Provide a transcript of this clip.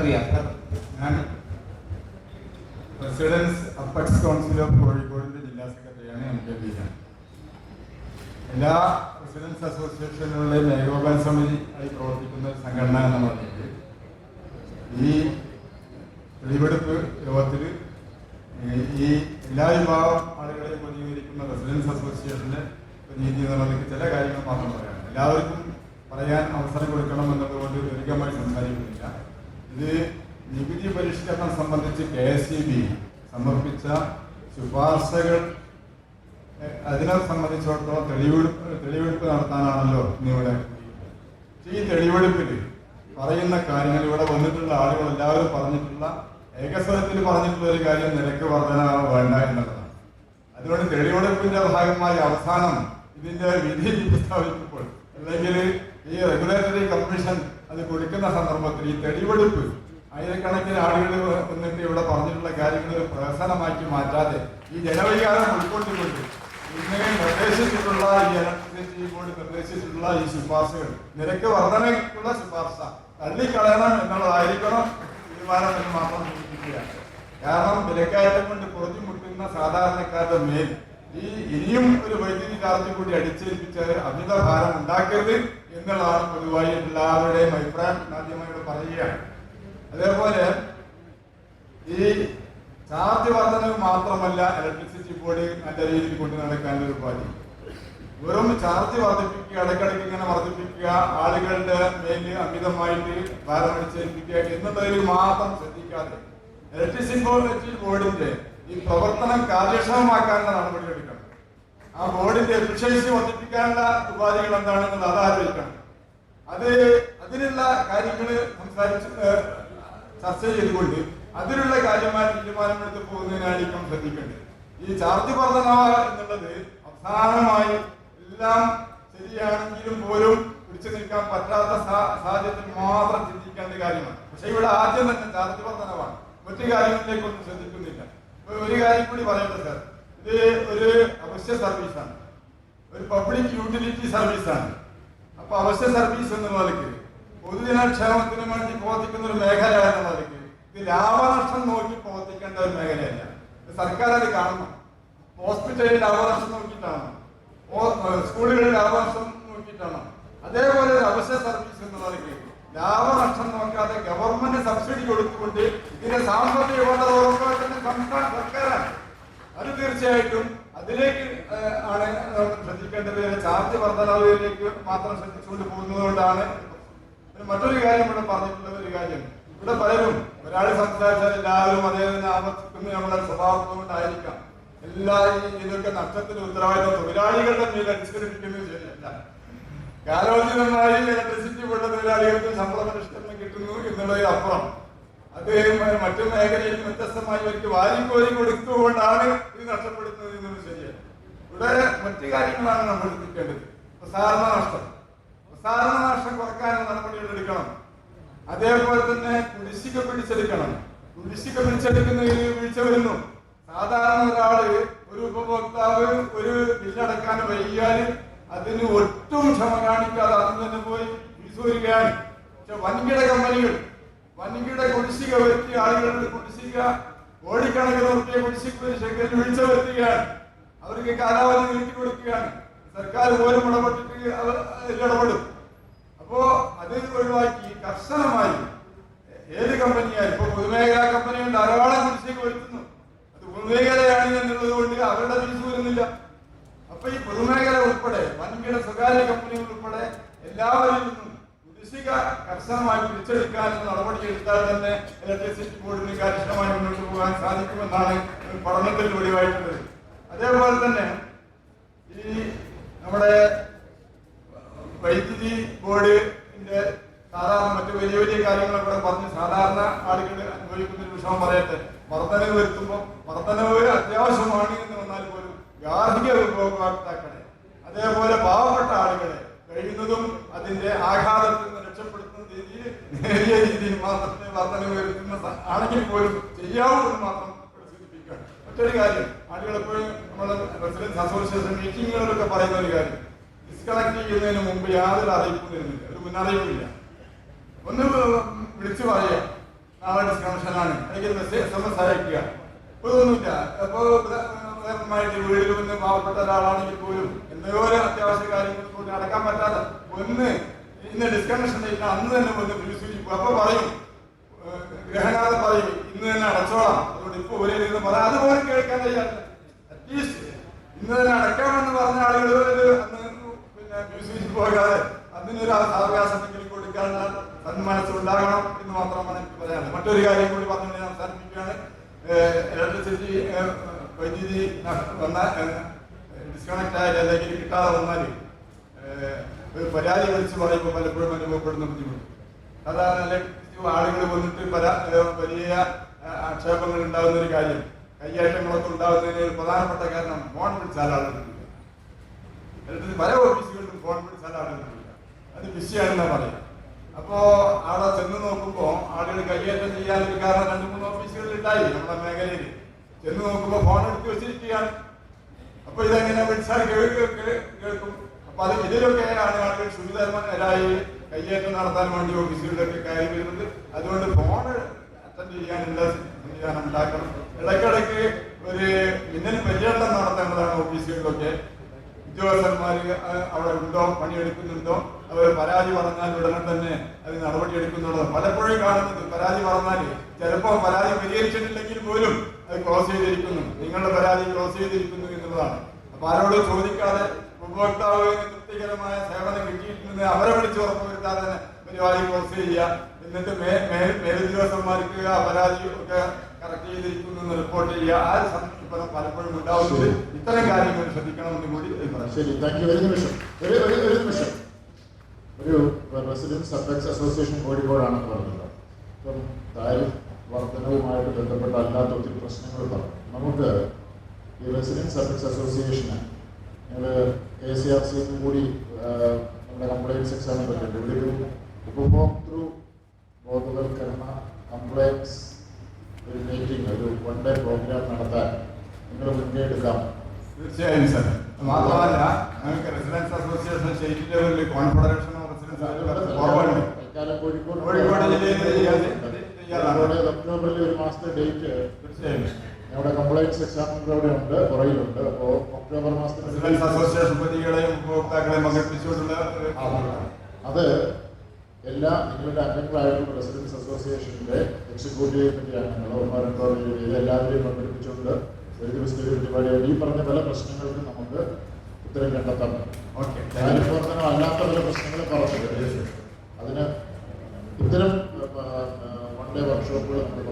അറിയാം ഞാൻ precedence apex council of കോഴിക്കോടിന്റെ ജില്ലാ സെക്രട്ടറിയാണ് എം കെ എല്ലാ റെസിഡൻസ് അസോസിയേഷനുകളുടെയും ഏകോപന സമിതി ആയി പ്രവർത്തിക്കുന്ന ഒരു സംഘടന എന്ന് പറഞ്ഞിട്ട് ഈ തെളിവെടുപ്പ് യോഗത്തിൽ ഈ എല്ലാ വിഭാഗം ആളുകളെയും പ്രതിനിധീകരിക്കുന്ന റെസിഡൻസ് അസോസിയേഷന്റെ നീതി എന്നുള്ളതിലേക്ക് ചില കാര്യങ്ങൾ മാത്രം പറയാം. എല്ലാവർക്കും പറയാൻ അവസരം കൊടുക്കണം എന്നതുകൊണ്ട് ദീർഘമായി സംസാരിക്കുന്നില്ല. ഇത് നികുതി പരിഷ്കരണം സംബന്ധിച്ച് കെ എസ് ഇ ബി സമർപ്പിച്ച ശുപാർശകൾ അതിനെ സംബന്ധിച്ചിടത്തോളം തെളിവെടുപ്പ് തെളിവെടുപ്പ് നടത്താനാണല്ലോ ഇന്നിവിടെ ഈ തെളിവെടുപ്പിൽ പറയുന്ന കാര്യങ്ങൾ ഇവിടെ വന്നിട്ടുള്ള ആളുകൾ എല്ലാവരും പറഞ്ഞിട്ടുള്ള ഏകസ്വരത്തിൽ പറഞ്ഞിട്ടുള്ള ഒരു കാര്യം നിരക്ക് വർധന വേണ്ട എന്നുള്ളതാണ്. അതുകൊണ്ട് തെളിവെടുപ്പിന്റെ ഭാഗമായി അവസാനം ഇതിന്റെ വിധി പ്രസ്താവിക്കുമ്പോൾ അല്ലെങ്കിൽ ഈ റെഗുലേറ്ററി കമ്മീഷൻ അത് കൊടുക്കുന്ന സന്ദർഭത്തിൽ ഈ തെളിവെടുപ്പ് ആയിരക്കണക്കിന് ആളുകൾ വന്നിട്ട് ഇവിടെ പറഞ്ഞിട്ടുള്ള കാര്യങ്ങൾ പ്രഹസനമാക്കി മാറ്റാതെ ഈ ജനവികാരം ഉൾക്കൊണ്ടുകൊണ്ട് ഇന്ന് നിർദ്ദേശിച്ചിട്ടുള്ള ഈ ഇലക്ട്രിസിറ്റി ബോർഡ് നിർദ്ദേശിച്ചിട്ടുള്ള ഈ ശുപാർശകൾ നിരക്ക് വർധനയ്ക്കുള്ള ശുപാർശ തള്ളിക്കളയണം എന്നുള്ളതായിരിക്കണം തീരുമാനം എന്ന് മാത്രം സൂചിപ്പിക്കുകയാണ്. കാരണം വിലക്കയറ്റം കൊണ്ട് പൊറുതിമുട്ടുന്ന സാധാരണക്കാരുടെ മേൽ ഈ ഇനിയും ഒരു വൈദ്യുതി ചാർജ് കൂടി അടിച്ചേൽപ്പിച്ച് അമിത ഭാരം ഉണ്ടാക്കരുത് എന്നുള്ളതാണ് പൊതുവായി എല്ലാവരുടെയും അഭിപ്രായം. ആദ്യമായിട്ട് പറയുകയാണ്. അതേപോലെ ഈ ചാർജ് വർധനവ് മാത്രമല്ല ഇലക്ട്രിസിറ്റി ബോർഡ് നല്ല രീതിയിൽ കൊണ്ടു നടക്കാനൊരു ഒരു വെറും ചാർജ് വർദ്ധിപ്പിക്കുക ഇടയ്ക്കിടയ്ക്ക് ഇങ്ങനെ വർദ്ധിപ്പിക്കുക ആളുകളുടെ മേലിൽ അമിതമായിട്ട് ഭാരം അടിച്ചേൽപ്പിക്കുക എന്നുള്ളതിൽ മാത്രം ശ്രദ്ധിക്കാതെ ഇലക്ട്രിസിറ്റി ബോർഡിന്റെ ഈ പ്രവർത്തനം കാര്യക്ഷമമാക്കാനുള്ള നടപടി എടുക്കണം. ആ ബോർഡിന്റെ എഫിഷ്യൻസി വർദ്ധിപ്പിക്കാനുള്ള ഉപാധികൾ എന്താണെന്നുള്ളത് അത് ആലോചിക്കണം. അത് അതിനുള്ള കാര്യങ്ങൾ സംസാരിച്ച് ചർച്ച ചെയ്തുകൊണ്ട് അതിനുള്ള കാര്യമായ തീരുമാനമെടുത്ത് പോകുന്നതിനായിരിക്കും ശ്രദ്ധിക്കേണ്ടത്. ഈ ചാർജ് വർധന എന്നുള്ളത് അവസാനമായി എല്ലാം ശരിയാണെങ്കിലും പോലും പിടിച്ചു നിൽക്കാൻ പറ്റാത്ത സാഹചര്യത്തിൽ മാത്രം ചിന്തിക്കേണ്ട കാര്യമാണ്. പക്ഷെ ഇവിടെ ആദ്യം തന്നെ ചാർജ് വർദ്ധനവാണ് മറ്റു കാര്യങ്ങളിലേക്കൊന്നും ശ്രദ്ധിക്കുന്നില്ല. ഒരു കാര്യം കൂടി പറയട്ടെ സാർ ഇത് ഒരു അവശ്യ സർവീസാണ് ഒരു പബ്ലിക് യൂട്ടിലിറ്റി സർവീസാണ് അപ്പൊ അവശ്യ സർവീസ് എന്ന നിലയ്ക്ക് പൊതുജനക്ഷേമത്തിന് വേണ്ടി പ്രവർത്തിക്കുന്ന ഒരു മേഖല എന്ന നിലയ്ക്ക് ഇത് ലാഭനഷ്ടം നോക്കി പ്രവർത്തിക്കേണ്ട ഒരു മേഖലയല്ല. സർക്കാർ അത് കാണണം. ഹോസ്പിറ്റലിൽ ലാഭനഷ്ടം നോക്കിയിട്ടാണ്. സ്കൂളുകളിൽ ലാഭനഷ്ടം നോക്കിയിട്ടാണ്. അതേപോലെ ഒരു അവശ്യ സർവീസ് എന്ന നിലയ്ക്ക് ലാഭനഷ്ടം നോക്കാതെ ഗവൺമെന്റ് സബ്സിഡി കൊടുത്തുകൊണ്ട് ഇതിന്റെ സാമ്പത്തിക വേണ്ടത് ഉറപ്പാക്കുന്ന സംസ്ഥാന സർക്കാരാണ്. അത് തീർച്ചയായിട്ടും അതിലേക്ക് ആണ് ശ്രദ്ധിക്കേണ്ടത്. ചാർജ് വർധനാവിലേക്ക് മാത്രം ശ്രദ്ധിച്ചുകൊണ്ട് പോകുന്നത് കൊണ്ടാണ് മറ്റൊരു കാര്യം ഇവിടെ പറഞ്ഞിട്ടുള്ള ഒരു കാര്യം. ഇവിടെ പലരും ഒരാൾ സംസാരിച്ചാൽ എല്ലാവരും അദ്ദേഹത്തിന് ആവർത്തിക്കുന്ന. നമ്മുടെ സ്വഭാവം കൊണ്ടായിരിക്കാം. എല്ലാ ഇതിനൊക്കെ നഷ്ടത്തിന് ഉത്തരവാദിത്വം തൊഴിലാളികളുടെ മേൽ ശരിയല്ല. കാലോചിതമായി ഇലക്ട്രിസിറ്റി ബോർഡ് തൊഴിലാളികൾക്ക് ശമ്പള പരിഷ്കരണം കിട്ടുന്നു എന്നുള്ളതിൽ അപ്പുറം അദ്ദേഹം മറ്റു മേഖലയിൽ വ്യത്യസ്തമായി അവർക്ക് വാരിക്കോരി കൊടുത്തുകൊണ്ടാണ് ഇത് നഷ്ടപ്പെടുന്നത് എന്നത് ശരിയാണ് ഇവിടെ മറ്റു കാര്യങ്ങളാണ് നമ്മൾ ശ്രദ്ധിക്കേണ്ടത് പ്രസാരണ നഷ്ടം. പ്രസാരണ നഷ്ടം കുറക്കാനുള്ള നടപടികൾ എടുക്കണം. അതേപോലെ തന്നെ കുടിശ്ശിക പിടിച്ചെടുക്കണം. കുടിശ്ശിക പിടിച്ചെടുക്കുന്നതിൽ വീഴ്ച വരുന്നു. സാധാരണ ഒരാൾ ഒരു ഉപഭോക്താവ് ഒരു ബില്ലടക്കാൻ വൈകിയാൽ അതിന് ഒട്ടും ക്ഷമ കാണിക്കാതെ അതിന് തന്നെ പോയി ഫീസ് വരികയാണ് പക്ഷെ വൻകിട കമ്പനികൾ വൻകിട കുടിശ്ശിക വരുത്തിയ ആളുകളുടെ കുടിശ്ശിക കോടിക്കണക്കിന് റുപ്യ കുടിശ്ശിക ശേഖരിച്ച് വീഴ്ച വരുത്തുകയാണ്. അവർക്ക് കാലാവധി നീട്ടി കൊടുക്കുകയാണ്. സർക്കാർ പോലും ഇടപെട്ടിട്ട് അവർ ഇടപെടും. അപ്പോ അത് ഒഴിവാക്കി കർശനമായി ഏത് കമ്പനിയാണ് ഇപ്പൊ പൊതുമേഖലാ കമ്പനികൾ ധാരാളം കുടിശ്ശിക വരുത്തുന്നു. അത് പൊതുമേഖലയാണ് എന്നുള്ളത് കൊണ്ട് അവരുടെ ഫീസ് വരുന്നില്ല. അപ്പൊ ഈ പൊതുമേഖല ഉൾപ്പെടെ വൻകിട സ്വകാര്യ കമ്പനികൾ ഉൾപ്പെടെ എല്ലാവരിൽ നിന്നും കുടിശ്ശിക കർശനമായി പിടിച്ചെടുക്കാനുള്ള നടപടി എടുത്താൽ തന്നെ ഇലക്ട്രിസിറ്റി ബോർഡിന് കാര്യക്ഷമമായി മുന്നോട്ട് പോകാൻ സാധിക്കുമെന്നാണ് പഠനത്തിൽ വെളിവായിട്ടുള്ളത്. അതേപോലെ തന്നെ ഈ നമ്മുടെ വൈദ്യുതി ബോർഡിന്റെ സാധാരണ മറ്റു വലിയ വലിയ കാര്യങ്ങളൊക്കെ ഇവിടെ പറഞ്ഞ് സാധാരണ ആളുകൾ അനുഭവിക്കുന്ന ഒരു വിഷമം പറയട്ടെ. വർധനവ് വരുത്തുമ്പോൾ വർധനവ് അത്യാവശ്യമാണ് എന്ന് വന്നാൽ പോലും ഗാർഹിക ഉപഭോക്താക്കളെ അതേപോലെ പാവപ്പെട്ട ആളുകളെ കഴിയുന്നതും അതിന്റെ ആഘാതത്തിൽ നിന്ന് രക്ഷപ്പെടുത്തുന്ന രീതിയിൽ നേരിയ രീതിയിൽ മാത്രമേ വർധനവ് വരുത്തുന്ന ആണെങ്കിൽ പോലും ചെയ്യാവൂ എന്ന് മാത്രം മറ്റൊരു കാര്യം ആളുകൾ എപ്പോഴും നമ്മുടെ റെസിഡൻസ് അസോസിയേഷൻ മീറ്റിങ്ങുകളിലൊക്കെ പറയുന്ന ഒരു കാര്യം ഡിസ്കണക്ട് ചെയ്യുന്നതിന് മുമ്പ് യാതൊരു അറിയിപ്പും തരുന്നില്ല ഒരു മുന്നറിയിപ്പില്ല ഒന്ന് വിളിച്ചു പറയുക നാളെ ഡിസ്കണക്ഷനാണ് അല്ലെങ്കിൽ മെസ്സേജ് എസ് എം എസ് അയക്കുക ഇതൊന്നുമില്ല അപ്പോ ഉദാഹരണമായിട്ട് വീട്ടിൽ വന്ന് പാവപ്പെട്ട ഒരാളാണെങ്കിൽ പോലും എന്തോ ഒരു അത്യാവശ്യ കാര്യങ്ങൾ പോലും നടക്കാൻ പറ്റാതെ ഒന്ന് ഇന്ന് ഡിസ്കണക്ഷൻ ചെയ്യില്ല അന്ന് തന്നെ വന്ന് വിളിച്ചു അപ്പൊ പറയും ഏഹ് ഗ്രഹനാഥൻ പറയും ഇന്ന് തന്നെ അടച്ചോളാം. അതുകൊണ്ട് ഇപ്പൊ ഒരേ നിന്ന് പറയാം അതുപോലെ കേൾക്കാൻ കഴിയാത്ത അറ്റ്ലീസ്റ്റ് ഇന്ന് തന്നെ അടയ്ക്കാമെന്ന് പറഞ്ഞ ആളുകൾ അന്ന് പിന്നെ മ്യൂസിയത്തിൽ പോകാതെ അതിനൊരു അവകാശമെങ്കിലും കൊടുക്കാനുള്ള സന്മനസ്സുണ്ടാകണം എന്ന് മാത്രമാണ് എനിക്ക് പറയാനുള്ളത്. മറ്റൊരു കാര്യം കൂടി പറഞ്ഞു ഞാൻ അവസാനിപ്പിക്കുകയാണ്. ഇലക്ട്രിസിറ്റി വൈദ്യുതി വന്നാൽ വന്ന ഡിസ്കണക്ട് ആയാലും അല്ലെങ്കിൽ കിട്ടാതെ വന്നാൽ ഒരു പരാതി വിളിച്ച് പറയുമ്പോൾ പലപ്പോഴും അനുഭവപ്പെടുന്ന ബുദ്ധിമുട്ട്. സാധാരണ ആളുകൾ വന്നിട്ട് പല വലിയ ആക്ഷേപങ്ങൾ ഉണ്ടാകുന്ന ഒരു കാര്യം കയ്യേറ്റങ്ങളൊക്കെ ഉണ്ടാകുന്നതിന് ഒരു പ്രധാനപ്പെട്ട കാരണം ഫോൺ വിളിച്ചാൽ കിട്ടില്ല. ഇലക്ട്രിസിറ്റി പല ഓഫീസുകളിലും ഫോൺ വിളിച്ചാൽ ആളുകൾ അത് ബിസിയാണെന്നാ പറയാം അപ്പോ അവിടെ ചെന്ന് നോക്കുമ്പോൾ ആളുകൾ കയ്യേറ്റം ചെയ്യാനൊരു കാരണം രണ്ട് മൂന്ന് ഓഫീസുകളിൽ ഉണ്ടായി നമ്മുടെ മേഖലയിൽ. ചെന്ന് നോക്കുമ്പോ ഫോൺ എടുത്ത് വെച്ചിരിക്കുകയാണ്. അപ്പൊ ഇതെങ്ങനെ വിളിച്ചാൽ കേൾക്കും. അപ്പൊ അത് ഇതിലൊക്കെയാണ് ആളുകൾ സുരക്ഷിതരായി കയ്യേറ്റം നടത്താൻ വേണ്ടി ഓഫീസുകളിലൊക്കെ കയറി വരുന്നത്. അതുകൊണ്ട് ഫോൺ അറ്റൻഡ് ചെയ്യാനുള്ള സംവിധാനം ഉണ്ടാക്കണം. ഇടയ്ക്കിടയ്ക്ക് ഒരു മിന്നൽ പര്യടനം നടത്തേണ്ടതാണ് ഓഫീസുകളിലൊക്കെ. ഉദ്യോഗസ്ഥന്മാർ അവിടെ ഉണ്ടോ? പണിയെടുക്കുന്നുണ്ടോ? അവർ പരാതി പറഞ്ഞാൽ ഉടനെ തന്നെ അത് നടപടി എടുക്കുന്നുള്ളത് പലപ്പോഴും കാണുന്നത് പരാതി പറഞ്ഞാൽ ചിലപ്പോൾ പരാതി പരിഹരിച്ചിട്ടില്ലെങ്കിൽ പോലും അത് ക്ലോസ് ചെയ്തിരിക്കുന്നു. നിങ്ങളുടെ പരാതി ക്ലോസ് ചെയ്തിരിക്കുന്നു എന്നുള്ളതാണ്. അപ്പൊ ആരോട് ചോദിക്കാതെ ഉപഭോക്താവ് തൃപ്തികരമായ സേവനം കിട്ടിയിട്ടുണ്ടെന്ന് അവരെ വിളിച്ച് ഉറപ്പുവരുത്താതെ പരിപാടി ക്ലോസ് ചെയ്യുക. എന്നിട്ട് മേലുദ്യോഗസ്ഥന്മാർക്ക് ആ പരാതി ഒക്കെ കറക്റ്റ് ചെയ്തിരിക്കുന്നു റിപ്പോർട്ട് ചെയ്യുക. ആ ഒരു പലപ്പോഴും ഉണ്ടാവുന്നത് ഇത്തരം കാര്യങ്ങൾ ശ്രദ്ധിക്കണമെന്ന് കൂടി പറയാം. ശരി താങ്ക് യു ഒരു നിമിഷം. ഒരു ഒരു ഒരു നിമിഷം. ഒരു റെസിഡൻസ് സബ്ജക്ട്സ് അസോസിയേഷൻ കോഴിക്കോടാണ് പറഞ്ഞത്. ഇപ്പം താരിഫ് വർധനവുമായിട്ട് ബന്ധപ്പെട്ട അല്ലാത്ത ഒത്തിരി പ്രശ്നങ്ങൾ പറഞ്ഞു. നമുക്ക് ഈ റെസിഡൻസ് സബ്ജക്ട്സ് അസോസിയേഷന് ഞങ്ങൾ കെ സി ആർ കൂടി നമ്മുടെ കംപ്ലയിൻസ് എക്സാമിനെ പറ്റിയിട്ട് ഒരു ഉപഭോക്തൃ കംപ്ലയിൻസ് ഒരു മീറ്റിംഗ് ഒരു വൺ ഡേ പ്രോഗ്രാം നടത്താൻ നിങ്ങൾ മുന്നേടുക്കാം എടുക്കാം. തീർച്ചയായും സാർ. മാത്രമല്ല ഞങ്ങൾക്ക് റെസിഡൻസ് അസോസിയേഷൻ സ്റ്റേറ്റ് ലെവലിൽ കോൺഫെഡറേഷൻ ഓഫ് റെസിഡൻസ് തൽക്കാലം കോഴിക്കോട് കോഴിക്കോട് ജില്ലയിൽ ഒക്ടോബറിൽ ഒരു മാസത്തെ ഡേറ്റ് തീർച്ചയായും. ഞങ്ങളുടെ കംപ്ലൈൻസ് എക്സാമിന്റെ അവിടെ ഉണ്ട് പുറകിലുണ്ട് അപ്പോൾ ഒക്ടോബർ മാസത്തിൽ റെസിഡൻസ് അസോസിയേഷൻ പ്രതികളെയും ഉപഭോക്താക്കളെയും പങ്കെടുപ്പിച്ചുകൊണ്ടുള്ള അത് എല്ലാ നിങ്ങളുടെ അംഗങ്ങളായിട്ടുള്ള റെസിഡൻസ് അസോസിയേഷന്റെ എക്സിക്യൂട്ടീവ് കമ്മിറ്റി അംഗങ്ങളോ രണ്ടോ എല്ലാവരെയും പങ്കെടുപ്പിച്ചുകൊണ്ട് ഒരു ദിവസത്തെ പരിപാടിയാണ് ഈ പറഞ്ഞ പല പ്രശ്നങ്ങൾക്കും നമുക്ക് ഉത്തരം കണ്ടെത്താൻ പറ്റും. കാര്യപ്രവർത്തനം അല്ലാത്ത പല പ്രശ്നങ്ങൾ പറഞ്ഞത് അതിന് ഇത്തരം വൺ ഡേ വർക്ക്ഷോപ്പുകൾ നമ്മൾ